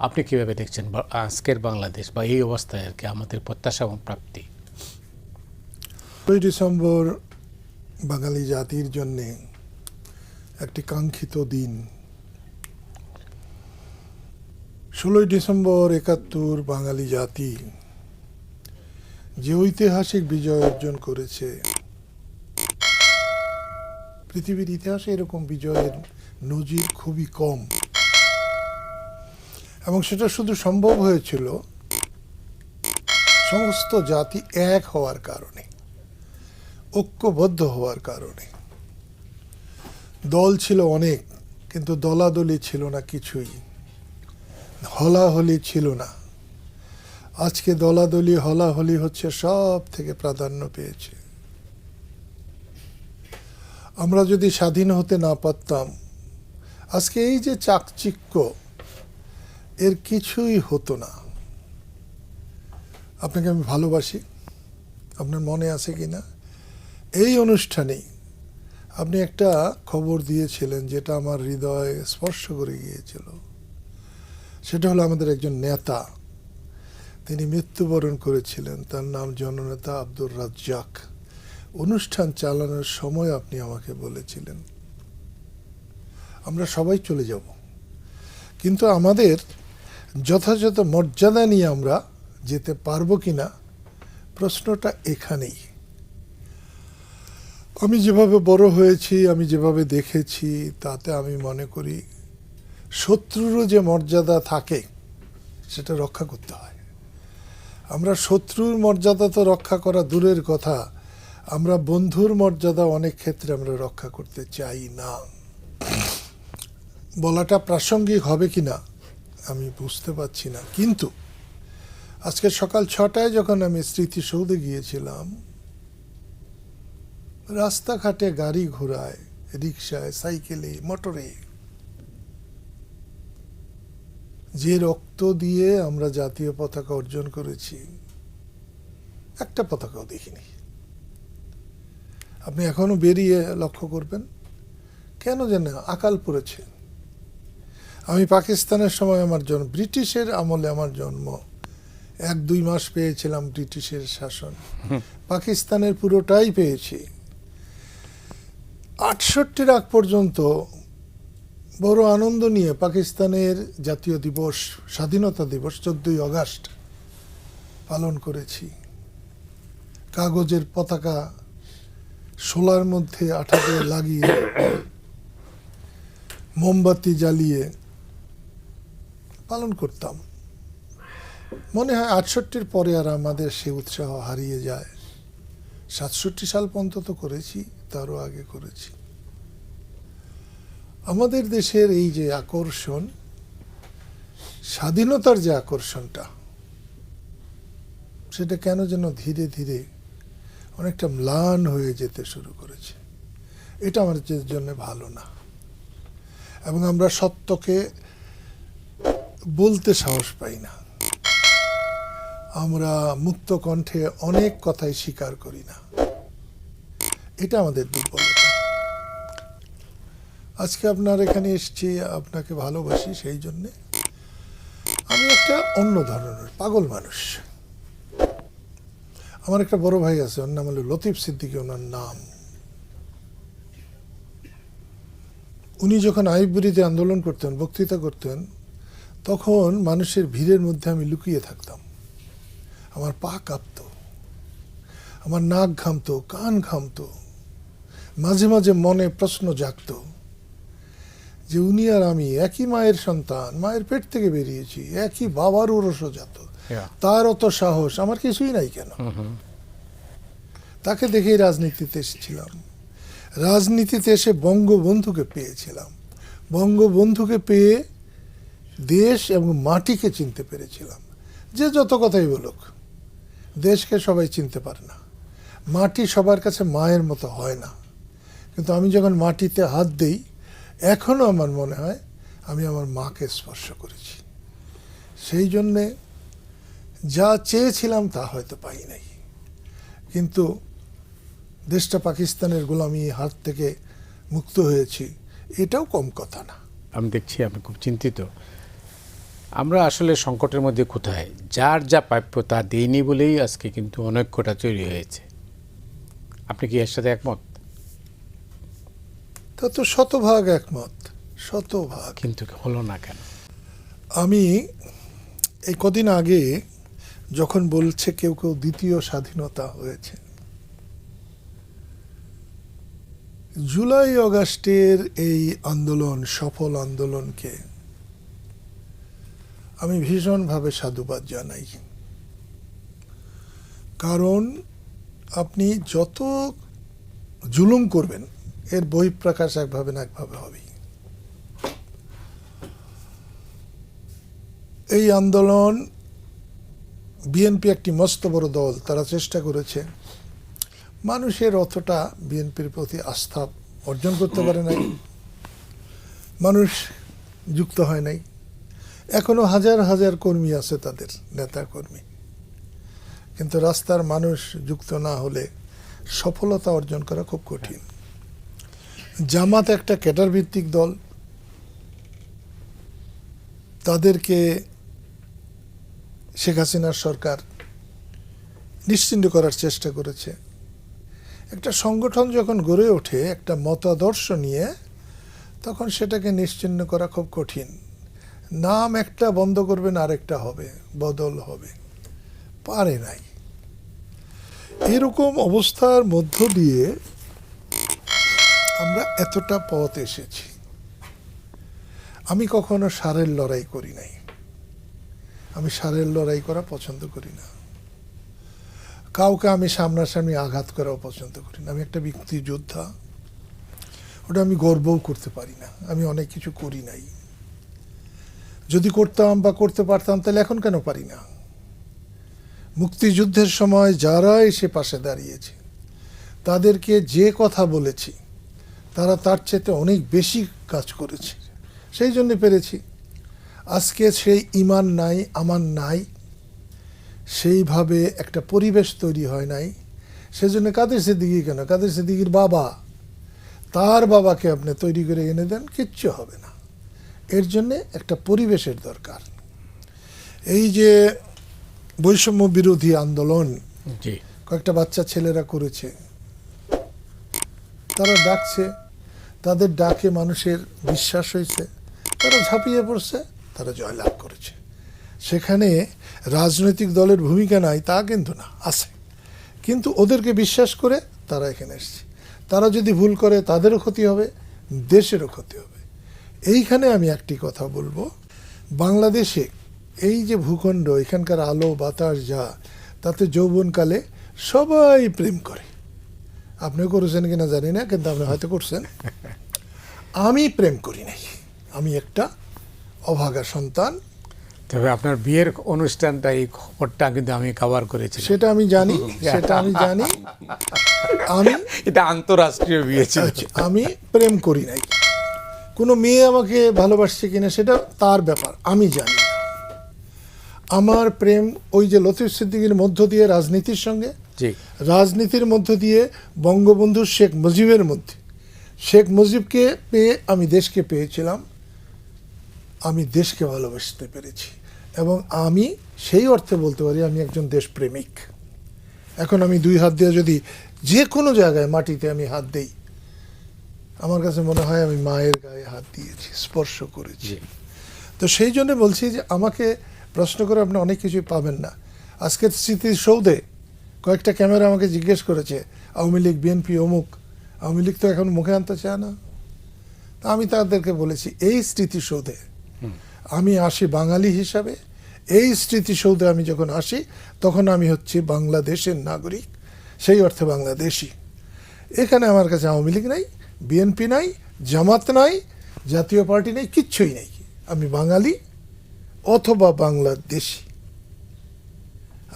আপনি কীভাবে দেখছেন আজকের বাংলাদেশ বা এই অবস্থায় আর কি আমাদের প্রত্যাশা এবং প্রাপ্তি? দুই ডিসেম্বর বাঙালি জাতির জন্যে একটি কাঙ্ক্ষিত দিন। ষোলোই ডিসেম্বর একাত্তর বাঙালি জাতি যে ঐতিহাসিক বিজয় অর্জন করেছে। পৃথিবীর ইতিহাসে এরকম বিজয়ের নজির খুবই কম। এবং সেটা শুধু সম্ভব হয়েছিল সমস্ত জাতি এক হওয়ার কারণে, ঐক্যবদ্ধ হওয়ার কারণে। দল ছিল অনেক, কিন্তু দলাদলি ছিল না কিছুই। হলাহলি ছিল না। আজকে দলাদলি, হলাহলি হচ্ছে সব থেকে প্রাধান্য পেয়েছে। আমরা যদি স্বাধীন হতে না পারতাম, আজকে এই যে চাকচিক্য এর কিছুই হতো না। আপনাকে আমি ভালোবাসি। আপনার মনে আছে কি না এই অনুষ্ঠানেই আপনি একটা খবর দিয়েছিলেন যেটা আমার হৃদয়ে স্পর্শ করে গিয়েছিল। সেটা হলো আমাদের একজন নেতা। তিনি মৃত্যুবরণ করেছিলেন। তার নাম জননেতা আব্দুর রাজ্জাক। অনুষ্ঠান চালানোর সময় আপনি আমাকে বলেছিলেন। আমরা সবাই চলে যাব। কিন্তু আমাদের যথাযথ মর্যাদা নিয়ে আমরা যেতে পারব কি না প্রশ্নটা এখানেই। আমি যেভাবে বড় হয়েছি, আমি যেভাবে দেখেছি, তাতে আমি মনে করি শত্রুরও যে মর্যাদা থাকে, সেটা রক্ষা করতে হয়। আমরা শত্রুর মর্যাদা তো রক্ষা করা দূরের কথা, আমরা বন্ধুর মর্যাদা অনেক ক্ষেত্রে আমরা রক্ষা করতে চাই না। বলাটা প্রাসঙ্গিক হবে কিনা? আমি বুঝতে পারছি না। কিন্তু আজকে সকাল ছটায় যখন আমি স্মৃতিসৌধে গিয়েছিলাম, রাস্তাঘাটে গাড়ি ঘোড়ায় রিক্সায় সাইকেলে, মোটরে যে রক্ত দিয়ে আমরা জাতীয় পতাকা অর্জন করেছি, একটা পতাকাও দেখিনি। আপনি এখনও বেরিয়ে লক্ষ্য করবেন, কেন যেন আকাল পড়েছে। আমি পাকিস্তানের সময় আমার জন্ম, ব্রিটিশের আমলে আমার জন্ম। এক, দুই মাস পেয়েছিলাম ব্রিটিশের শাসন। পাকিস্তানের পুরোটাই পেয়েছি। আটষট্টির আগ পর্যন্ত বড় আনন্দ নিয়ে পাকিস্তানের জাতীয় দিবস, স্বাধীনতা দিবস চোদ্দই অগাস্ট পালন করেছি। কাগজের পতাকা শোলার মধ্যে আঠা দিয়ে লাগিয়ে, মোমবাতি জ্বালিয়ে পালন করতাম। মনে হয় আটষট্টির পরে আর আমাদের সে উৎসাহ হারিয়ে যায়। সাতষট্টি সাল পর্যন্ত করেছি, তারও আগে করেছি। আমাদের দেশের এই যে আকর্ষণ, স্বাধীনতার যে আকর্ষণটা, সেটা কেন যেন ধীরে ধীরে অনেকটা ম্লান হয়ে যেতে শুরু করেছে। এটা আমাদের জন্য ভালো না। এবং আমরা সত্যকে বলতে সাহস পাই না। আমরা মুক্ত কণ্ঠে অনেক কথাই স্বীকার করি না। এটা আমাদের দুর্বলতা। আজকে আপনার এখানে এসেছি, আপনাকে ভালোবাসি সেই জন্যে। আমি একটা অন্য ধরনের পাগল মানুষ। আমার একটা বড় ভাই আছে, ওর নাম হলো লতিফ সিদ্দিকী, ওনার নাম। উনি যখন আইবুড়িতে আন্দোলন করতেন, বক্তৃতা করতেন তখন মানুষের ভিড়ের মধ্যে আমি লুকিয়ে থাকতাম। আমার পা কাঁপতো। আমার নাক ঘামতো কান ঘামতো। মাঝে মাঝে মনে প্রশ্ন জাগতো যে উনি আর আমি একই মায়ের সন্তান মায়ের পেট থেকে বেরিয়েছি একই বাবার ওরসজাত. তার অত সাহস আমার কিছুই নাই কেন? তাকে দেখেই রাজনীতিতে এসেছিলাম। রাজনীতিতে এসে বঙ্গবন্ধুকে পেয়েছিলাম। বঙ্গবন্ধুকে পেয়ে দেশ এবং মাটিকে চিনতে পেরেছিলাম। যে যত কথাই বলুক, দেশকে সবাই চিনতে পারে না। মাটি সবার কাছে মায়ের মতো হয় না। কিন্তু আমি যখন মাটিতে হাত দিই এখনও আমার মনে হয় আমি আমার মাকে স্পর্শ করেছি। সেই জন্যে যা চেয়েছিলাম তা হয়তো পাই নাই। কিন্তু দেশটা পাকিস্তানের গোলামি, হাত থেকে মুক্ত হয়েছি, এটাও কম কথা না। আমি দেখছি আপনি খুব চিন্তিত। আমরা আসলে সংকটের মধ্যে কোথায়? যার যা প্রাপ্য তা দেয়নি বলেই আজকে কিন্তু অনৈক্যটা তৈরি হয়েছে। আপনি কি এর সাথে একমত? তা তো শতভাগ একমত শতভাগ। কিন্তু হলো না কেন? আমি এই কদিন আগে যখন বলছে কেউ কেউ দ্বিতীয় স্বাধীনতা হয়েছে জুলাই অগাস্টের এই আন্দোলন সফল আন্দোলনকে আমি ভীষণভাবে সাধুবাদ জানাই। কারণ আপনি যত জুলুম করবেন, এর বহিঃপ্রকাশ একভাবে না একভাবে হবেই। এই আন্দোলন বিএনপি একটি মস্ত বড় দল, তারা চেষ্টা করেছে। মানুষের অতটা বিএনপির প্রতি আস্থা অর্জন করতে পারে নাই। মানুষ যুক্ত হয় নাই। এখনও হাজার হাজার কর্মী আছে তাদের নেতা কর্মী কিন্তু রাস্তার মানুষ যুক্ত না হলে সফলতা অর্জন করা খুব কঠিন। জামাত একটা ক্যাটার ভিত্তিক দল। তাদেরকে শেখ হাসিনার সরকার নিশ্চিন্ত করার চেষ্টা করেছে। একটা সংগঠন যখন গড়ে ওঠে, একটা মতাদর্শ নিয়ে, তখন সেটাকে নিশ্চিন্ন করা খুব কঠিন। নাম একটা বন্ধ করবেন, আরেকটা হবে, বদল হবে। পারে নাই। এরকম অবস্থার মধ্য দিয়ে আমরা এতটা পথ এসেছি। আমি কখনো সারের লড়াই করি নাই। আমি সারের লড়াই করা পছন্দ করি না। কাউকে আমি সামনাসামনি আঘাত করাও পছন্দ করি না। আমি একটা ব্যক্তি যোদ্ধা ওটা আমি গর্বও করতে পারি না। আমি অনেক কিছু করি নাই। যদি করতাম বা করতে পারতাম, তাহলে এখন কেন পারি না? মুক্তিযুদ্ধের সময় যারা এসে পাশে দাঁড়িয়েছে, তাদেরকে যে কথা বলেছি, তারা তার চেয়ে অনেক বেশি কাজ করেছে। সেই জন্য পেরেছি। আজকে সেই ইমান নাই আমার নাই, সেইভাবে একটা পরিবেশ তৈরি হয় নাই। সেই সেজন্য কাদের সিদ্দিকি কেন? কাদের সিদ্দিকির বাবা? তার বাবাকে আপনি তৈরি করে এনে দেন, কিচ্ছু হবে না। এর জন্যে একটা পরিবেশের দরকার। এই যে বৈষম্য বিরোধী আন্দোলন কয়েকটা বাচ্চা ছেলেরা করেছে তারা ডাকছে তাদের ডাকে মানুষের বিশ্বাস হয়েছে তারা ঝাঁপিয়ে পড়ছে তারা জয়লাভ করেছে। সেখানে রাজনৈতিক দলের ভূমিকা নাই তা কিন্তু না আছে। কিন্তু ওদেরকে বিশ্বাস করে তারা এখানে এসছে। তারা যদি ভুল করে তাদেরও ক্ষতি হবে দেশেরও ক্ষতি হবে। এইখানে আমি একটি কথা বলব। বাংলাদেশে এই যে ভূখণ্ড এখানকার আলো বাতাস যা তাতে যৌবনকালে সবাই প্রেম করে। আপনিও করেছেন কিনা জানি না কিন্তু আপনি হয়তো করছেন। আমি প্রেম করি নাই। আমি একটা অভাগা সন্তান। তবে আপনার বিয়ের অনুষ্ঠানটা এই খবরটা কিন্তু আমি কভার করেছি সেটা আমি জানি সেটা আমি জানি। আমি এটা আন্তরাষ্ট্রীয় বিয়ে ছিল। আচ্ছা, আমি প্রেম করি নাই। কোনো মেয়ে আমাকে ভালোবাসছে কিনা সেটা তার ব্যাপার আমি জানি। আমার প্রেম ওই যে লতিফ সিদ্দিকীর মধ্য দিয়ে রাজনীতির সঙ্গে রাজনীতির মধ্য দিয়ে বঙ্গবন্ধু শেখ মুজিবের মধ্যে। শেখ মুজিবকে পেয়ে আমি দেশকে পেয়েছিলাম আমি দেশকে ভালোবাসতে পেরেছি এবং আমি সেই অর্থে বলতে পারি আমি একজন দেশপ্রেমিক। এখন আমি দুই হাত দিয়ে যদি যে কোনো জায়গায় মাটিতে আমি হাত দেই আমার কাছে মনে হয় আমি মায়ের গায়ে হাত দিয়েছি স্পর্শ করেছি। তো সেই জন্য বলছি যে আমাকে প্রশ্ন করে আপনি অনেক কিছুই পাবেন না। আজকের স্মৃতিসৌধে কয়েকটা ক্যামেরা আমাকে জিজ্ঞেস করেছে আওয়ামী লীগ বিএনপি অমুক। আওয়ামী লীগ তো এখন মুখে আনতে চায় না। তা আমি তাদেরকে বলেছি এই স্মৃতিসৌধে আমি আসি বাঙালি হিসাবে। এই স্মৃতিসৌধে আমি যখন আসি তখন আমি হচ্ছি বাংলাদেশের নাগরিক। সেই অর্থে বাংলাদেশি। এখানে আমার কাছে আওয়ামী লীগ নাই। বিএনপি নাই জামাত নাই জাতীয় পার্টি নেই কিচ্ছুই নেই। আমি বাঙালি অথবা বাংলাদেশি।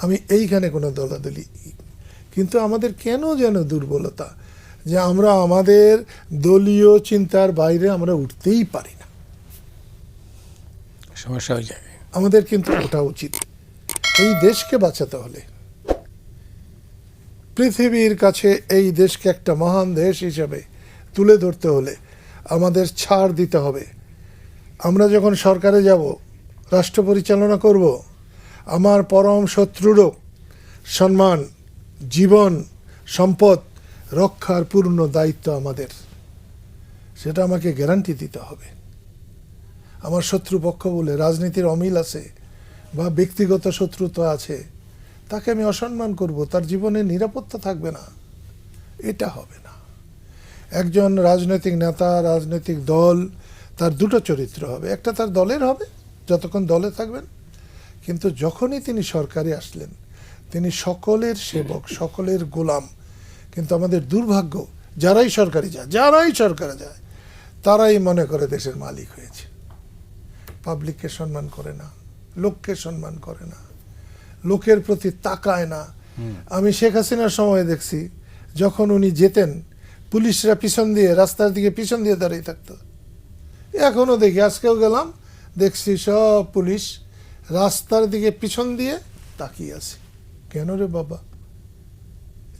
আমি এইখানে কোনো দলাদলি। কিন্তু আমাদের কেন যেন দুর্বলতা? যে আমরা আমাদের দলীয় চিন্তার বাইরে আমরা উঠতেই পারি না। সমস্যা হয়ে যাবে আমাদের কিন্তু ওঠা উচিত। এই দেশকে বাঁচাতে হলে। পৃথিবীর কাছে এই দেশকে একটা মহান দেশ হিসেবে তুলে ধরতে হলে আমাদের ছাড় দিতে হবে। আমরা যখন সরকারে যাব, রাষ্ট্র পরিচালনা করব, আমার পরম শত্রুরও সম্মান, জীবন, সম্পদ রক্ষার পূর্ণ দায়িত্ব আমাদের। সেটা আমাকে গ্যারান্টি দিতে হবে। আমার শত্রুপক্ষ বলে রাজনীতির অমিল আছে বা ব্যক্তিগত শত্রুতা আছে, তাকে আমি অসম্মান করব, তার জীবনে নিরাপত্তা থাকবে না। এটা হবে একজন রাজনৈতিক নেতা রাজনৈতিক দল তার দুটো চরিত্র হবে। একটা তার দলের হবে যতক্ষণ দলে থাকবেন। কিন্তু যখনই তিনি সরকারে আসলেন তিনি সকলের সেবক সকলের গোলাম। কিন্তু আমাদের দুর্ভাগ্য যারাই সরকারি যায় যারাই সরকারে যায় তারাই মনে করে দেশের মালিক হয়েছে। পাবলিককে সম্মান করে না লোককে সম্মান করে না লোকের প্রতি তাকায় না। আমি শেখ হাসিনার সময় দেখছি যখন উনি যেতেন পুলিশরা পিছন দিয়ে, রাস্তার দিকে পিছন দিয়ে দাঁড়িয়ে থাকতো। এখনও দেখি, আজকেও গেলাম, দেখছি সব পুলিশ রাস্তার দিকে পিছন দিয়ে তাকিয়ে আছে। কেন রে বাবা?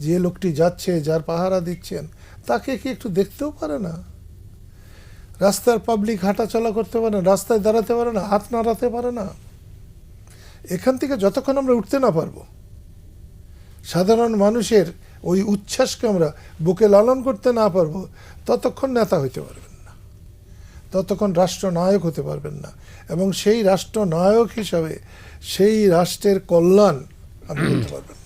যে লোকটি যাচ্ছে, যার পাহারা দিচ্ছেন, তাকে কি একটু দেখতেও পারে না? রাস্তার পাবলিক হাঁটা চলা করতে পারে না, রাস্তায় দাঁড়াতে পারে না, হাত নাড়াতে পারে না। এখান থেকে যতক্ষণ আমরা উঠতে না পারব, সাধারণ মানুষের ওই উচ্ছ্বাসকে আমরা বুকে লালন করতে না পারব, ততক্ষণ নেতা হইতে পারবেন না। ততক্ষণ রাষ্ট্রনায়ক হতে পারবেন না। এবং সেই রাষ্ট্রনায়ক হিসাবে সেই রাষ্ট্রের কল্যাণ আপনি করতে পারবেন